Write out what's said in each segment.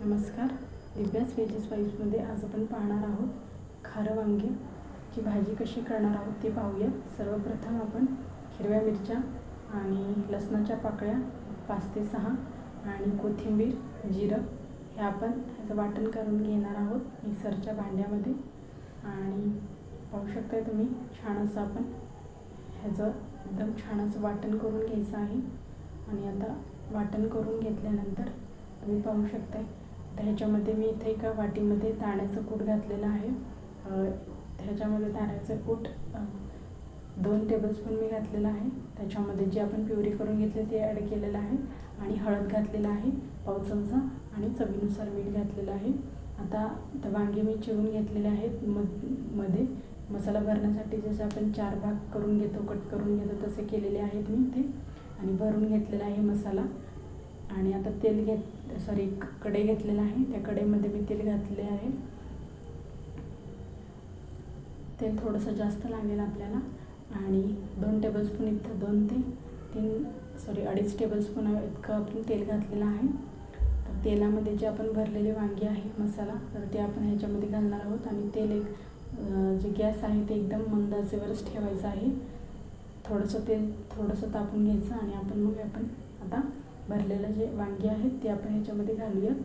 नमस्कार. दिव्यास वेजेस वाईफमध्ये आज आपण पाहणार आहोत खारं वांग्याची भाजी कशी करणार आहोत ते पाहूया. सर्वप्रथम आपण हिरव्या मिरच्या आणि लसणाच्या पाकळ्या पाच ते सहा आणि कोथिंबीर जिरं हे आपण ह्याचं वाटण करून घेणार आहोत मिक्सरच्या भांड्यामध्ये. आणि पाहू शकता तुम्ही छान असं आपण ह्याचं एकदम छान असं वाटण करून घ्यायचं आहे. आणि आता वाटण करून घेतल्यानंतर तुम्ही पाहू शकताय तर ह्याच्यामध्ये मी इथे एका वाटीमध्ये दाण्याचं कूट घातलेलं आहे. ह्याच्यामध्ये दाण्याचं कूट दोन टेबलस्पून मी घातलेलं आहे. त्याच्यामध्ये जे आपण प्युरी करून घेतले ते ॲड केलेलं आहे. आणि हळद घातलेलं आहे पाव चमचा. आणि चवीनुसार मीठ घातलेलं आहे. आता तर वांगे मी चिरून घेतलेले आहेत. मधमध्ये मसाला भरण्यासाठी जसे आपण चार भाग करून घेतो कट करून घेतो तसे केलेले आहेत मी ते आणि भरून घेतलेला आहे मसाला. आणि आता तेल घेत सॉरी कढई घेतलेलं आहे. त्या कढईमध्ये मी तेल घातले आहे. तेल थोडंसं जास्त लागेल आपल्याला. आणि दोन टेबलस्पून इतकं दोन ते तीन सॉरी अडीच टेबलस्पून इतकं आपण तेल घातलेलं आहे. तर तेलामध्ये जे आपण भरलेले वांगी आहे मसाला तर ते आपण ह्याच्यामध्ये घालणार आहोत. आणि तेल एक जे गॅस आहे ते एकदम मंदाजेवरच ठेवायचं आहे. थोडंसं तेल थोडंसं तापून घ्यायचं आणि आपण मग आपण आता भरलेलं जे वांगी आहेत ते आपण ह्याच्यामध्ये घालूयात.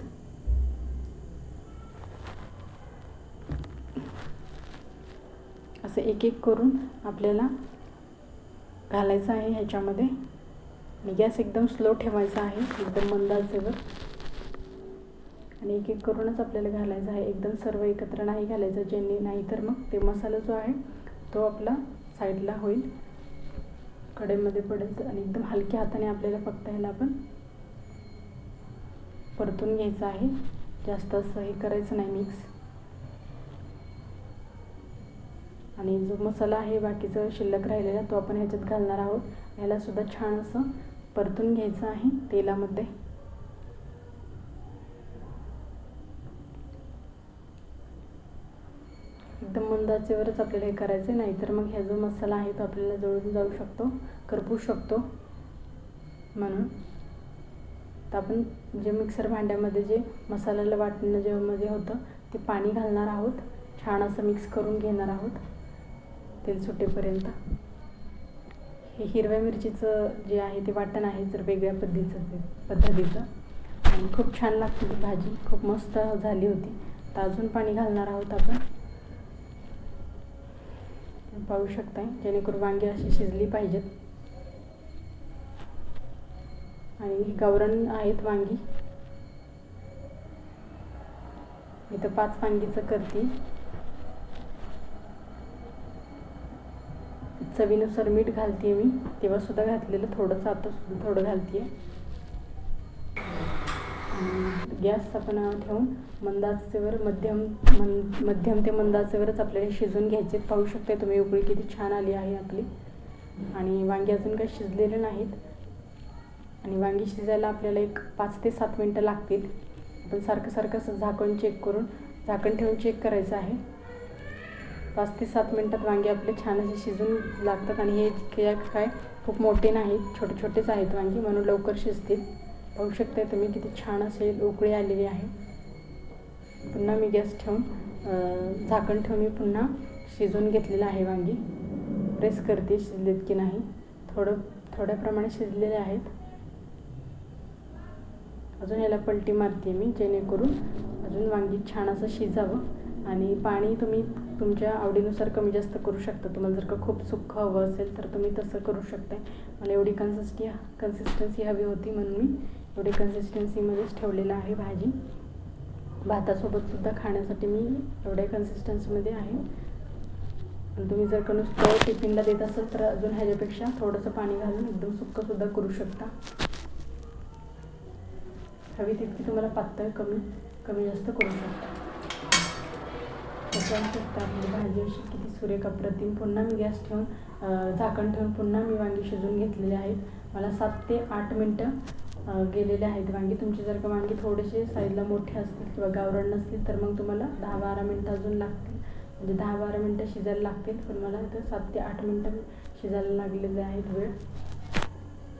असं एक एक करून आपल्याला घालायचं आहे ह्याच्यामध्ये. आणि गॅस एकदम स्लो ठेवायचा आहे एकदम मंद आचेवर आणि एक एक करूनच आपल्याला घालायचं आहे. एकदम सर्व एकत्र नाही घालायचं ज्यांनी नाही तर मग ते मसाला जो आहे तो आपला साईडला होईल. कडेमध्ये पडेल आणि एकदम हलक्या हाताने आपल्याला फक्त ह्याला आपण परतून घ्यायचं आहे. जास्त असं हे करायचं नाही मिक्स आणि जो मसाला आहे बाकीचा शिल्लक राहिलेला तो आपण ह्याच्यात घालणार आहोत. ह्याला सुद्धा छान असं परतून घ्यायचं आहे तेलामध्ये. एकदम मंद आचेवरच आपल्याला हे करायचं आहे नाहीतर मग ह्या जो मसाला आहे तो आपल्याला जळून जाऊ शकतो करपू शकतो. म्हणून तर आपण जे मिक्सर भांड्यामध्ये जे मसाल्याला वाटणं जे होतं ते पाणी घालणार आहोत. छान असं मिक्स करून घेणार आहोत. तेल सुटेपर्यंत. हे हिरव्या मिरचीचं जे आहे ते वाटण आहे जर वेगळ्या पद्धतीचं पद्धतीचं. आणि खूप छान लागते ती भाजी. खूप मस्त झाली होती. तर अजून पाणी घालणार आहोत आपण. पाहू शकताय. जेणेकरून वांगी अशी शिजली पाहिजेत. आणि ही आहेत वांगी. इथं पाच वांगीचं करते. चवीनुसार मीठ घालते मी. तेव्हा सुद्धा घातलेलं थोडंसं आता सुद्धा थोडं घालते. गॅस आपण ठेवून मंद आचेवर मध्यम मन मध्यम ते मंद आचेवरच आपल्याला शिजून घ्यायचे. पाहू शकता तुम्ही उकळी किती छान आली आहे आपली. आणि वांगी अजून काही शिजलेले नाहीत. आणि वांगी शिजायला आपल्याला एक पाच ते सात मिनटं लागतील. आपण सारखं सारखं असं झाकण चेक करून झाकण ठेवून चेक करायचं आहे. पाच ते सात मिनटात वांगे आपले छान असे शिजून लागतात. आणि हे काय खूप मोठे नाहीत. छोटे छोटेच आहेत वांगी म्हणून लवकर शिजतील. पाहू शकता तुम्ही किती छान असे उकळी आलेली आहे. पुन्हा मी गॅस ठेवून झाकण ठेवून मी पुन्हा शिजवून घेतलेलं आहे वांगी. प्रेस करते शिजलेत की नाही. थोडं थोड्या प्रमाणे शिजलेले आहेत. अजून याला पलटी मारते मी जेणेकरून अजून वांगी छान असं शिजावं आणि पाणी तुम्ही तुमच्या आवडीनुसार कमी जास्त करू शकता. तुम्हाला जर का खूप सुक्क हवं असेल तर तुम्ही तसं करू शकता मला एवढी कन्सिस्टी कन्सिस्टन्सी हवी होती म्हणून मी एवढी कन्सिस्टन्सीमध्येच ठेवलेलं आहे भाजी. भातासोबतसुद्धा खाण्यासाठी मी एवढ्या कन्सिस्टन्सीमध्ये आहे. आणि तुम्ही जर का नुसतं टिफिनला देत असाल तर अजून ह्याच्यापेक्षा थोडंसं पाणी घालून एकदम सुक्कंसुद्धा करू शकता. हवी तितकी तुम्हाला पातळ कमी कमी जास्त करू शकता. शकता आपली भाजी अशी किती सुरेख अप्रतिम पुन्हा मी गॅस ठेवून झाकण ठेवून पुन्हा मी वांगी शिजवून घेतलेले आहेत मला सात ते आठ मिनटं गेलेले आहेत. वांगी तुमचे जर का वांगी थोडेसे साईजला मोठे असतील किंवा गावरण नसतील तर मग तुम्हाला दहा बारा मिनटं अजून लागतील. म्हणजे दहा बारा मिनटं शिजायला लागतील. पण मला इथं सात ते आठ मिनटं शिजायला लागलेले आहेत वेळ.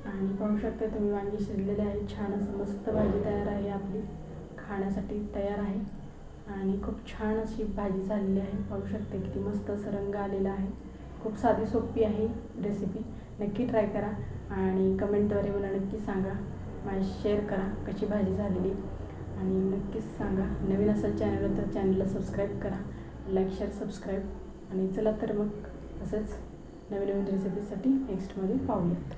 आणि पाहू शकता तुम्ही वांगी शिजलेले आहेत छान असं मस्त भाजी तयार आहे. आपली खाण्यासाठी तयार आहे. आणि खूप छान अशी भाजी झालेली आहे. पाहू शकते किती मस्त असं रंग आलेला आहे. खूप साधी सोपी आहे रेसिपी. नक्की ट्राय करा आणि कमेंटद्वारे मला नक्की सांगा. माझी शेअर करा कशी भाजी झालेली. आणि नक्कीच सांगा नवीन असेल चॅनल तर चॅनलला सबस्क्राईब करा लाईक शेअर सबस्क्राईब आणि चला तर मग असंच नवीन नवीन रेसिपीसाठी नेक्स्टमध्ये पाहूयात.